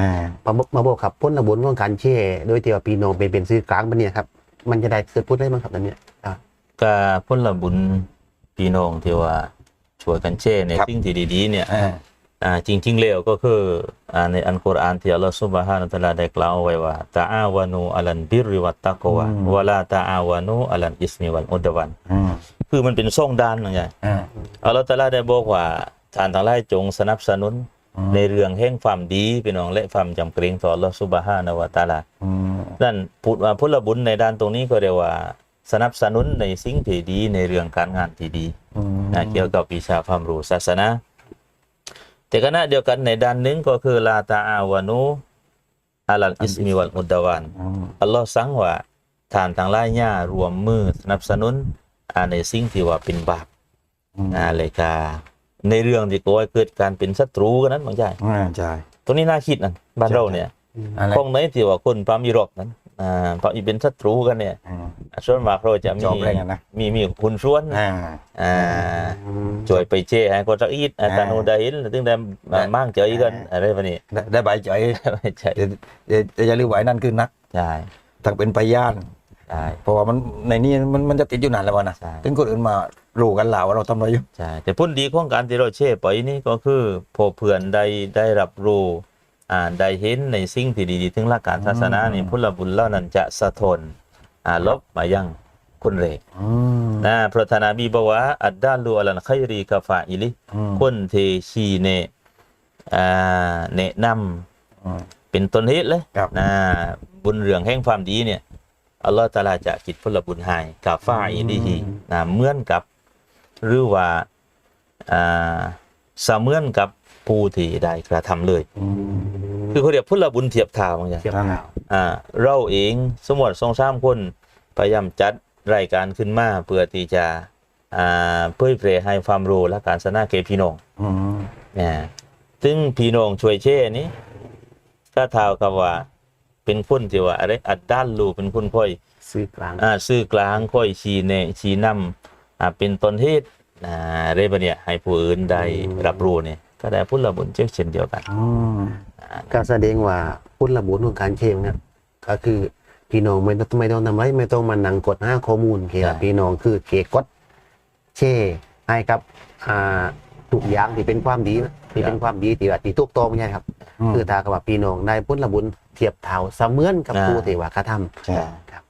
อ่ามาบอกมาบอกครับพ้นระบุนของการแช่โดยที่ว่าพี่น้องเป็นเป็นซื้อกลางปะเนี่ยครับ มันจะได้เกิดพูดได้บ้างครับตอนเนี้ยอ่า ก็พ้นละบุญพี่น้องที่ว่าช่วยกันแช่ในครับ สิ่งที่ดีๆเนี่ย อ่า อ่าจริงๆแล้วก็คืออ่าในอันกุรอานที่อัลลอฮฺซุบฮานะฮูวะตะอาลาได้กล่าวเอาไว้ว่าตะอาวานูอัลันบิรริวัตตะกวะวะลาตะอาวานูอัลันอิสมิวัลอุดวันอืมคือมันเป็นส่งด้านนะไงอ่าอัลลอฮฺตะอาลาได้บอกว่าท่านทั้งหลายจงสนับสนุนอืม ในเรื่องแห่งความดีพี่น้องและความจำเกรงต่ออัลลอฮฺซุบฮานะฮูวะตะอาลาอืมนั่นพูดว่าพุทธบุญในด้านตรงนี้ก็เรียกว่าสนับสนุนในสิ่งที่ดีในเรื่องการงานที่ดีอืมนะเกี่ยวกับวิชาความรู้ศาสนาแต่ขณะเดียวกันในด้านหนึ่งก็คือลาตาอาวานูอาลัลอิสมิวัลอุดดาวานอืมอัลลอฮ์สั่งว่าทานทางหลายย่ารวมมือสนับสนุนอ่าในสิ่งที่ว่าเป็นบาปอืมอ่าเลยกา ในเรื่องที่ก่อให้เกิดการเป็นศัตรูกันนั้นบางใจอ่าใช่ตัวนี้น่าคิดนะบ้านเราเนี่ยอะไรคงในที่ว่าคนพามีรบนั้นอ่าพามีเป็นศัตรูกันเนี่ยอืมส่วนมากเราจะมีจอบแรงอะนะ มีมีคุณชวนอ่า อ่าอืมช่วยไปเจ้ให้คนสักอีดอาจารย์อ่าโนได้เห็นถึงได้มามั่งเจออีกันอ่าอะไรแบบนี้ได้ได้ใบใจไม่ใช่เดี๋ยวเดี๋ยวเดี๋ยวอย่าลืมไว้นั่นคือนักใช่ถ้าเป็นพยาน ใช่เพราะว่ามันในนี้มันมันจะติดอยู่นานแล้ววะนะใช่ ถึงคนอื่นมารู้กันแล้วว่าเราทำอะไรอยู่ ใช่แต่ผลดีของการที่เราเช่ไปนี่ก็คือพอเพื่อนได้ได้รับรู้อ่าได้เห็นในสิ่งที่ดีๆถึงหลักการศาสนานี่พุทธบุญเหล่านั้นจะสะท้อนอ่าลบมายังคนเรกอืมนะพระธานาบีบอกว่าอัดดาลูอัลันไครีกาฟาอิลิ อืมคนที่ชี้เนอ่าแนะนำอืม เป็นต้นเหตุเลยครับ นะบุญเรืองแห่งความดีเนี่ย อัลลอฮฺตะอาลาจะคิดผลบุญให้กับฟ้าอิลีฮีนะเหมือนกับหรือว่าอ่าเสมือนกับผู้ที่ได้กระทำเลยอืมคือเขาเรียกผลบุญเทียบเท่าบางอย่างเทียบนั่นเท่าอ่าเราเองสมมติสองสามคนพยายามจัดรายการขึ้นมาเพื่อที่จะอ่าเผยแพร่ให้ความรู้และการสนาแก่พี่น้องอืมนะซึ่งพี่น้องช่วยเช่นี้ก็เท่ากับว่า เป็นคนที่ว่าอะไรอัดด้านลูเป็นคนค่อยซื้อกลางอ่าซื้อกลางค่อยชี้แนะชี้นำอ่าเป็นต้นเหตุอ่าเรบเนี่ยให้ผู้อื่นได้รับรู้เนี่ยก็ได้พุทธบุญเช่นเดียวกันอืมก็แสดงว่าพุทธระบุนของการแช่เนี่ยก็คือพี่น้องไม่ต้องไม่ต้องทำไรไม่ต้องมานั่งกดหาข้อมูลเกี่ยวกับพี่น้องคือเกกดแช่ให้กับอ่า ทุกอย่างที่เป็นความดีนะที่เป็นความดีที่ว่าที่ถูกต้องเนี่ยครับมคือถ้ากับว่าพี่น้องได้พุทธบุญเทียบเท่าเสมือนกับอ่าผู้ที่ว่ากระทำใช่ครับ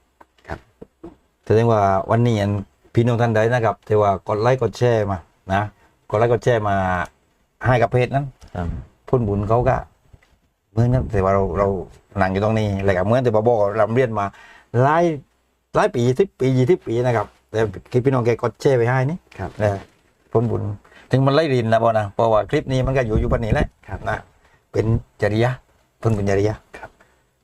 แสดงว่าวันนี้อันพี่น้องท่านใดนะครับที่ว่ากดไลค์กดแชร์มานะกดไลค์กดแชร์มาให้กับเพจนั้นครับพ้นบุญเขาก็เหมือนกันแต่ว่าเราเราหนังอยู่ตรงนี้อะไรกับเหมือนแต่บอบอกเราเรียนมาหลายหลายปีสิบปียี่สิบปีนะครับแต่คลิปพี่น้องแกกดแชร์ไปให้นี่ครับนะพ้นบุญ ถึงมันไล่รินนะบอนะเพราะว่าคลิปนี้มันก็อยู่อยู่ปันนี้แหละครับ นะ เป็นจริยะพ้นบุญจริยะครับ